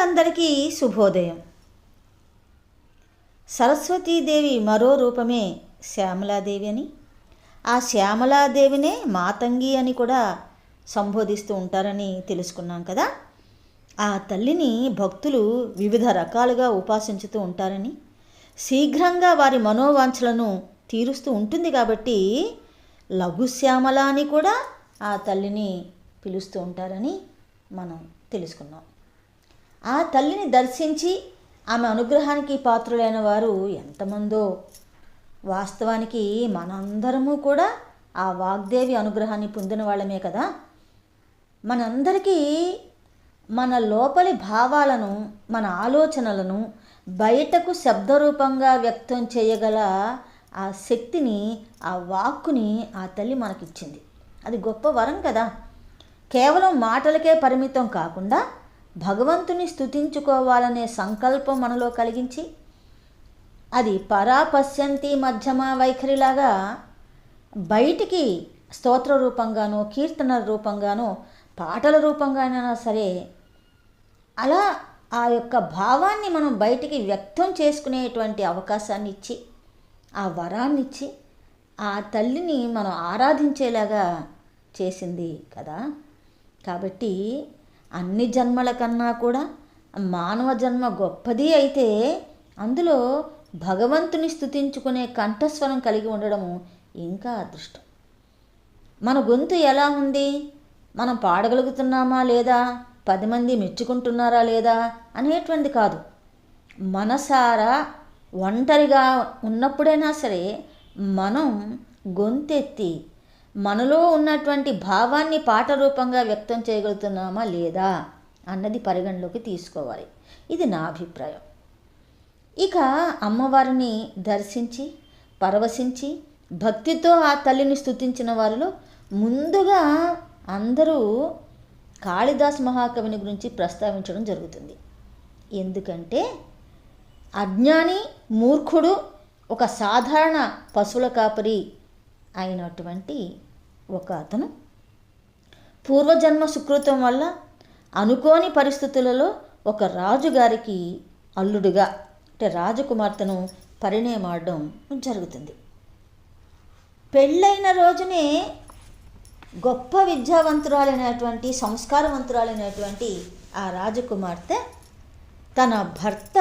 మిత్రులందరికీ శుభోదయం. సరస్వతీదేవి మరో రూపమే శ్యామలాదేవి అని. ఆ శ్యామలాదేవినే మాతంగి అని కూడా సంబోధిస్తూ ఉంటారని తెలుసుకున్నాం కదా. ఆ తల్లిని భక్తులు వివిధ రకాలుగా ఉపాసించుతూ ఉంటారని. శీఘ్రంగా వారి మనోవాంఛలను తీరుస్తూ ఉంటుంది కాబట్టి లఘుశ్యామల అని కూడా ఆ తల్లిని పిలుస్తూ ఉంటారని మనం తెలుసుకున్నాం. ఆ తల్లిని దర్శించి ఆమె అనుగ్రహానికి పాత్రులైన వారు ఎంతమందో. వాస్తవానికి మనందరము కూడా ఆ వాగ్దేవి అనుగ్రహాన్ని పొందిన వాళ్ళమే కదా. మనందరికీ మన లోపలి భావాలను మన ఆలోచనలను బయటకు శబ్దరూపంగా వ్యక్తం చేయగల ఆ శక్తిని ఆ వాక్కుని ఆ తల్లి మనకిచ్చింది. అది గొప్ప వరం కదా. కేవలం మాటలకే పరిమితం కాకుండా భగవంతుని స్థుతించుకోవాలనే సంకల్పం మనలో కలిగించి అది పరాపశ్యంతి మధ్యమ వైఖరిలాగా బయటికి స్తోత్ర రూపంగానో కీర్తన రూపంగానో పాటల రూపంగానైనా సరే అలా ఆ యొక్క భావాన్ని మనం బయటికి వ్యక్తం చేసుకునేటువంటి అవకాశాన్ని ఇచ్చి ఆ వరాన్ని ఇచ్చి ఆ తల్లిని మనం ఆరాధించేలాగా చేసింది కదా. కాబట్టి అన్ని జన్మల కన్నా కూడా మానవ జన్మ గొప్పది అయితే అందులో భగవంతుని స్థుతించుకునే కంఠస్వరం కలిగి ఉండడము ఇంకా అదృష్టం. మన గొంతు ఎలా ఉంది? మనం పాడగలుగుతున్నామా లేదా? పది మంది మెచ్చుకుంటున్నారా లేదా? అనేటువంటిది కాదు. మనసారా ఒంటరిగా ఉన్నప్పుడైనా సరే మనం గొంతెత్తి మనలో ఉన్నటువంటి భావాన్ని పాట రూపంగా వ్యక్తం చేయగలుగుతున్నామా లేదా అన్నది పరిగణలోకి తీసుకోవాలి. ఇది నా అభిప్రాయం. ఇక అమ్మవారిని దర్శించి పరవశించి భక్తితో ఆ తల్లిని స్తుతించిన వారిలో ముందుగా అందరూ కాళిదాస్ మహాకవిని గురించి ప్రస్తావించడం జరుగుతుంది. ఎందుకంటే అజ్ఞాని మూర్ఖుడు ఒక సాధారణ పశువుల కాపరి అయినటువంటి ఒక అతను. పూర్వజన్మ సుకృతం వల్ల అనుకోని పరిస్థితులలో ఒక రాజుగారికి అల్లుడుగా అంటే రాజకుమార్తెను పరిణయమాడడం జరుగుతుంది. పెళ్ళైన రోజునే గొప్ప విద్యావంతురాలైనటువంటి సంస్కారవంతురాలైనటువంటి ఆ రాజకుమార్తె తన భర్త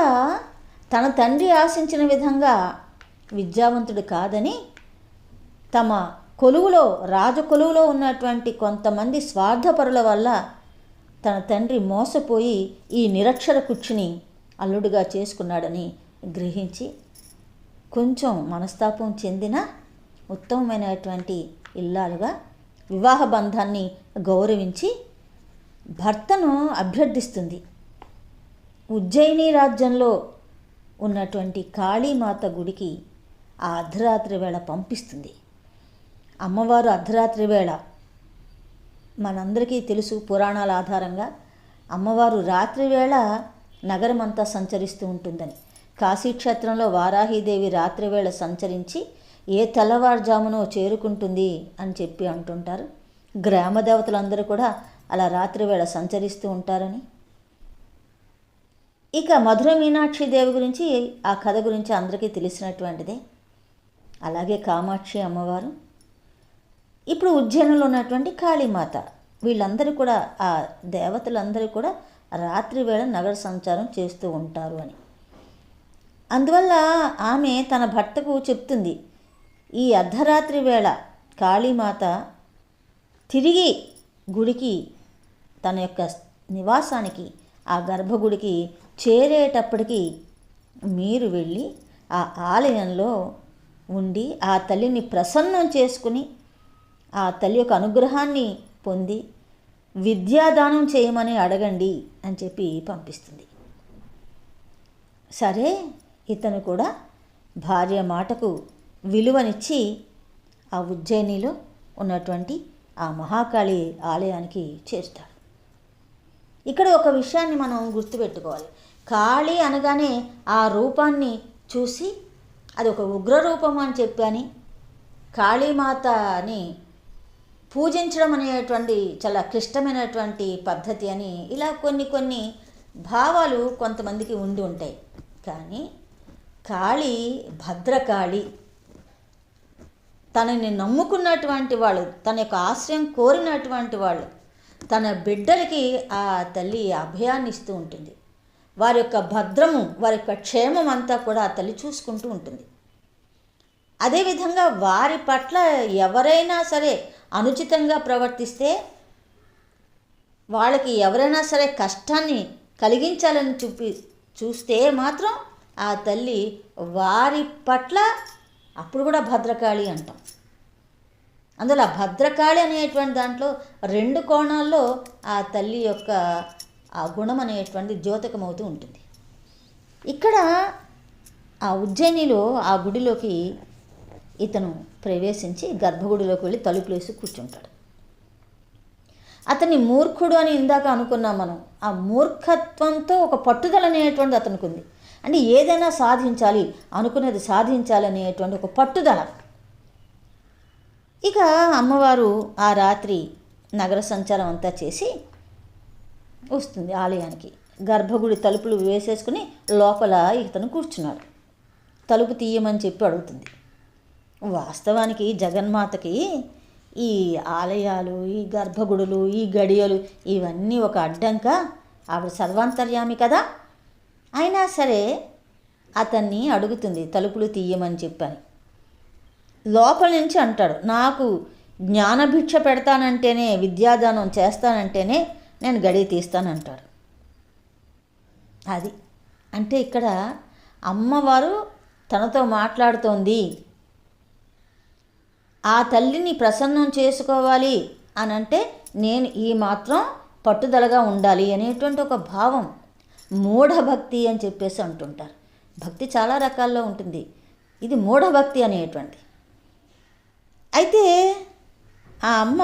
తన తండ్రి ఆశించిన విధంగా విద్యావంతుడు కాదని తమ కొలువులో రాజకొలువులో ఉన్నటువంటి కొంతమంది స్వార్థపరుల వల్ల తన తండ్రి మోసపోయి ఈ నిరక్షర కుర్చుని అల్లుడుగా చేసుకున్నాడని గ్రహించి కొంచెం మనస్తాపం చెందిన ఉత్తమమైనటువంటి ఇల్లాలుగా వివాహ బంధాన్ని గౌరవించి భర్తను అభ్యర్థిస్తుంది. ఉజ్జయిని రాజ్యంలో ఉన్నటువంటి కాళీమాత గుడికి ఆ అర్ధరాత్రి వేళ పంపిస్తుంది. అమ్మవారు అర్ధరాత్రి వేళ. మనందరికీ తెలుసు పురాణాల ఆధారంగా అమ్మవారు రాత్రి వేళ నగరమంతా సంచరిస్తూ ఉంటుందని. కాశీక్షేత్రంలో వారాహీదేవి రాత్రివేళ సంచరించి ఏ తెల్లవారుజామునో చేరుకుంటుంది అని చెప్పి అంటుంటారు. గ్రామ దేవతలందరూ కూడా అలా రాత్రివేళ సంచరిస్తూ ఉంటారని. ఇక మధుర మీనాక్షి దేవి గురించి ఆ కథ గురించి అందరికీ తెలిసినటువంటిదే. అలాగే కామాక్షి అమ్మవారు ఇప్పుడు ఉజ్జయినిలో ఉన్నటువంటి కాళీమాత. వీళ్ళందరూ కూడా ఆ దేవతలందరూ కూడా రాత్రి వేళ నగర సంచారం చేస్తూ ఉంటారు అని. అందువల్ల ఆమె తన భర్తకు చెప్తుంది ఈ అర్ధరాత్రి వేళ కాళీమాత తిరిగి గుడికి తన యొక్క నివాసానికి ఆ గర్భగుడికి చేరేటప్పటికి మీరు వెళ్ళి ఆ ఆలయంలో ఉండి ఆ తల్లిని ప్రసన్నం చేసుకుని ఆ తల్లి యొక్క అనుగ్రహాన్ని పొంది విద్యాదానం చేయమని అడగండి అని చెప్పి పంపిస్తుంది. సరే ఇతను కూడా భార్య మాటకు విలువనిచ్చి ఆ ఉజ్జయినిలో ఉన్నటువంటి ఆ మహాకాళి ఆలయానికి చేరుతాడు. ఇక్కడ ఒక విషయాన్ని మనం గుర్తుపెట్టుకోవాలి. కాళి అనగానే ఆ రూపాన్ని చూసి అది ఒక ఉగ్ర రూపం అని చెప్పని కాళీమాతని పూజించడం అనేటువంటి చాలా క్లిష్టమైనటువంటి పద్ధతి అని ఇలా కొన్ని కొన్ని భావాలు కొంతమందికి ఉండి ఉంటాయి. కానీ కాళీ భద్రకాళి తనని నమ్ముకున్నటువంటి వాళ్ళు తన యొక్క ఆశ్రయం కోరినటువంటి వాళ్ళు తన బిడ్డలకి ఆ తల్లి అభయాన్ని ఇస్తూ ఉంటుంది. వారి యొక్క భద్రము వారి యొక్క క్షేమం అంతా కూడా ఆ తల్లి చూసుకుంటూ ఉంటుంది. అదేవిధంగా వారి పట్ల ఎవరైనా సరే అనుచితంగా ప్రవర్తిస్తే వాళ్ళకి ఎవరైనా సరే కష్టాన్ని కలిగించాలని చూపి చూస్తే మాత్రం ఆ తల్లి వారి పట్ల అప్పుడు కూడా భద్రకాళి అంటాం. అందులో భద్రకాళి అనేటువంటి దాంట్లో రెండు కోణాల్లో ఆ తల్లి యొక్క ఆ గుణం అనేటువంటి ద్యోతకమవుతూ ఉంటుంది. ఇక్కడ ఆ ఉజ్జయినిలో ఆ గుడిలోకి ఇతను ప్రవేశించి గర్భగుడిలోకి వెళ్ళి తలుపులు వేసి కూర్చుంటాడు. అతన్ని మూర్ఖుడు అని ఇందాక అనుకున్నాం మనం. ఆ మూర్ఖత్వంతో ఒక పట్టుదల అనేటువంటిది అతనికి ఉంది అంటే ఏదైనా సాధించాలి అనుకునేది సాధించాలి అనేటువంటి ఒక పట్టుదల. ఇక అమ్మవారు ఆ రాత్రి నగర సంచారం అంతా చేసి వస్తుంది ఆలయానికి. గర్భగుడి తలుపులు వేసేసుకుని లోపల ఇతను కూర్చున్నాడు. తలుపు తీయమని చెప్పి అడుగుతుంది. వాస్తవానికి జగన్మాతకి ఈ ఆలయాలు ఈ గర్భగుడులు ఈ గడియలు ఇవన్నీ ఒక అడ్డంక. ఆవిడ సర్వాంతర్యామి కదా? అయినా సరే అతన్ని అడుగుతుంది తలుపులు తీయమని చెప్పని. లోపల నుంచి అంటాడు నాకు జ్ఞానభిక్ష పెడతానంటేనే విద్యాదానం చేస్తానంటేనే నేను గడి తీస్తానంటాడు అది. అంటే ఇక్కడ అమ్మవారు తనతో మాట్లాడుతోంది. ఆ తల్లిని ప్రసన్నం చేసుకోవాలి అని అంటే నేను ఈ మాత్రం పట్టుదలగా ఉండాలి అనేటువంటి ఒక భావం మూఢభక్తి అని చెప్పేసి అంటుంటారు. భక్తి చాలా రకాల్లో ఉంటుంది. ఇది మూఢభక్తి అనేటువంటి అయితే ఆ అమ్మ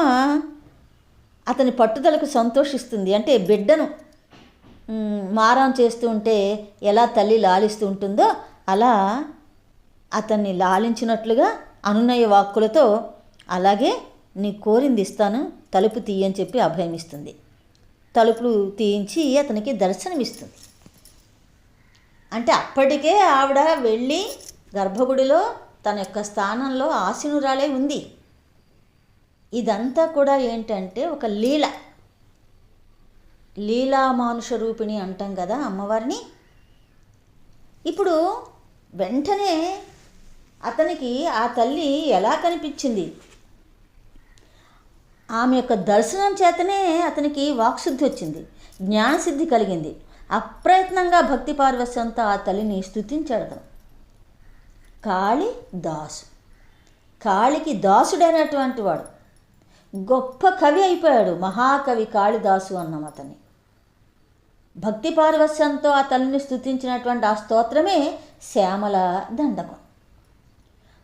అతని పట్టుదలకు సంతోషిస్తుంది. అంటే బిడ్డను మారం చేస్తూ ఉంటే ఎలా తల్లి లాలిస్తూ ఉంటుందో అలా అతన్ని లాలించినట్లుగా అనునయ వాక్కులతో అలాగే నీ కోరింది ఇస్తాను తలుపు తీయని చెప్పి అభయమిస్తుంది తలుపులు తీయించి అతనికి దర్శనమిస్తుంది. అంటే అప్పటికే ఆవిడ వెళ్ళి గర్భగుడిలో తన యొక్క స్థానంలో ఆశీనురాలే ఉంది. ఇదంతా కూడా ఏంటంటే ఒక లీల. లీలామానుష రూపిణి అంటాం కదా అమ్మవారిని. ఇప్పుడు వెంటనే అతనికి ఆ తల్లి ఎలా కనిపించింది? ఆమె యొక్క దర్శనం చేతనే అతనికి వాక్శుద్ధి వచ్చింది జ్ఞానసిద్ధి కలిగింది. అప్రయత్నంగా భక్తి పార్వశ్యంతో ఆ తల్లిని స్తుతించాడు అతను. కాళి దాసు. కాళికి దాసుడైనటువంటి వాడు. గొప్ప కవి అయిపోయాడు మహాకవి కాళిదాసు అన్నాం అతన్ని. భక్తి పార్వశ్యంతో ఆ తల్లిని స్థుతించినటువంటి ఆ స్తోత్రమే శ్యామల దండకం.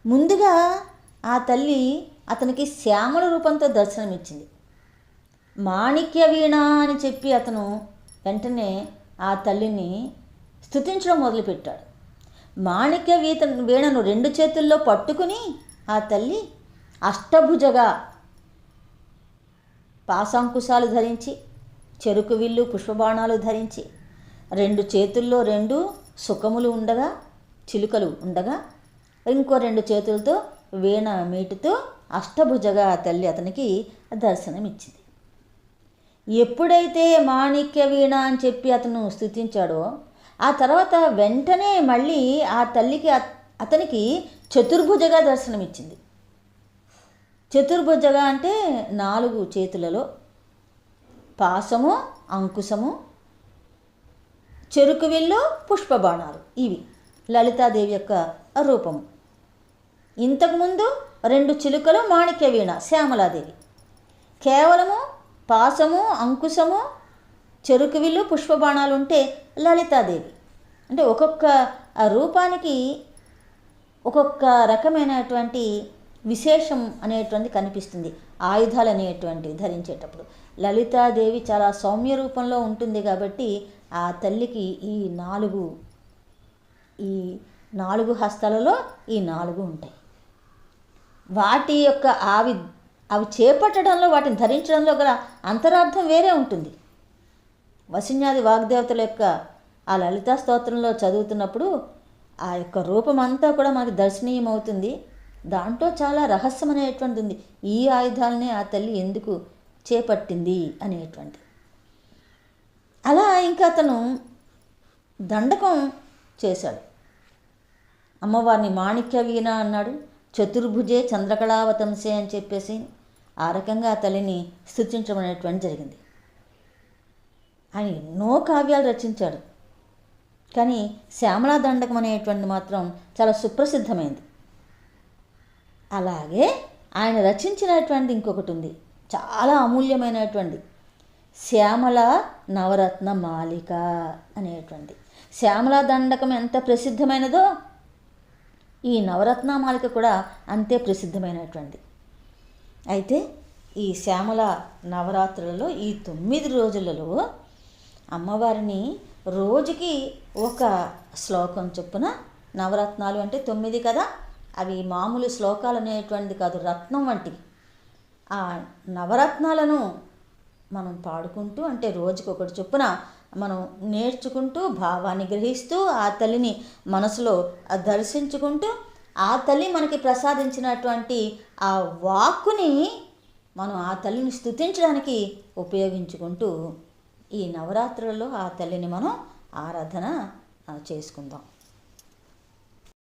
ముందుగా ఆ తల్లి అతనికి శ్యామల రూపంతో దర్శనమిచ్చింది. మాణిక్య వీణ అని చెప్పి అతను వెంటనే ఆ తల్లిని స్తుతించడం మొదలుపెట్టాడు. మాణిక్య వీత వీణను రెండు చేతుల్లో పట్టుకుని ఆ తల్లి అష్టభుజగా పాశాంకుశాలు ధరించి చెరుకు విల్లు పుష్పబాణాలు ధరించి రెండు చేతుల్లో రెండు సుఖములు ఉండగా చిలుకలు ఉండగా ఇంకో రెండు చేతులతో వీణ మీటుతో అష్టభుజగా తల్లి అతనికి దర్శనమిచ్చింది. ఎప్పుడైతే మాణిక్య వీణ అని చెప్పి అతను స్థుతించాడో ఆ తర్వాత వెంటనే మళ్ళీ ఆ తల్లికి అతనికి చతుర్భుజగా దర్శనమిచ్చింది. చతుర్భుజగా అంటే నాలుగు చేతులలో పాసము అంకుశము చెరుకు విల్లు పుష్పబాణాలు ఇవి లలితాదేవి యొక్క రూపము. ఇంతకుముందు రెండు చిలుకలు మాణిక్య వీణ శ్యామలాదేవి. కేవలము పాసము అంకుశము చెరుకు విల్లు పుష్పబాణాలు ఉంటే లలితాదేవి. అంటే ఒక్కొక్క రూపానికి ఒక్కొక్క రకమైనటువంటి విశేషం అనేటువంటి కనిపిస్తుంది. ఆయుధాలు అనేటువంటివి ధరించేటప్పుడు. లలితాదేవి చాలా సౌమ్య రూపంలో ఉంటుంది కాబట్టి ఆ తల్లికి ఈ నాలుగు ఈ నాలుగు హస్తాలలో ఈ నాలుగు ఉంటాయి. వాటి యొక్క అవి అవి చేపట్టడంలో వాటిని ధరించడంలో గల అంతరార్థం వేరే ఉంటుంది. వసిన్యాది వాగ్దేవతల యొక్క ఆ లలితా స్తోత్రంలో చదువుతున్నప్పుడు ఆ యొక్క రూపం అంతా కూడా మనకు దర్శనీయం అవుతుంది దాంట్లో చాలా రహస్యం అనేటువంటిది ఉంది. ఈ ఆయుధాలనే ఆ తల్లి ఎందుకు చేపట్టింది అనేటువంటి అలా ఇంకా అతను దండకం చేశాడు. అమ్మవారిని మాణిక్య వీణ అన్నాడు. చతుర్భుజే చంద్రకళావతంసే అని చెప్పేసి ఆ రకంగా ఆ తల్లిని స్థుతించడం అనేటువంటి జరిగింది. ఆయన ఎన్నో కావ్యాలు రచించాడు. కానీ శ్యామలా దండకం అనేటువంటి మాత్రం చాలా సుప్రసిద్ధమైంది. అలాగే ఆయన రచించినటువంటి ఇంకొకటి ఉంది. చాలా అమూల్యమైనటువంటి శ్యామల నవరత్న మాలిక అనేటువంటి శ్యామల దండకం ఎంత ప్రసిద్ధమైనదో ఈ నవరత్న మాలిక కూడా అంతే ప్రసిద్ధమైనటువంటి అయితే ఈ శ్యామల నవరాత్రులలో ఈ తొమ్మిది రోజులలో అమ్మవారిని రోజుకి ఒక శ్లోకం చొప్పున నవరత్నాలు అంటే తొమ్మిది కదా అవి మామూలు శ్లోకాలు అనేటువంటిది కాదు రత్నం వంటివి. ఆ నవరత్నాలను మనం పాడుకుంటూ అంటే రోజుకి ఒకటి చొప్పున మనం నేర్చుకుంటూ భావాన్ని గ్రహిస్తూ ఆ తల్లిని మనసులో దర్శించుకుంటూ ఆ తల్లి మనకి ప్రసాదించినటువంటి ఆ వాక్కుని మనం ఆ తల్లిని స్థుతించడానికి ఉపయోగించుకుంటూ ఈ నవరాత్రులలో ఆ తల్లిని మనం ఆరాధన చేసుకుందాం.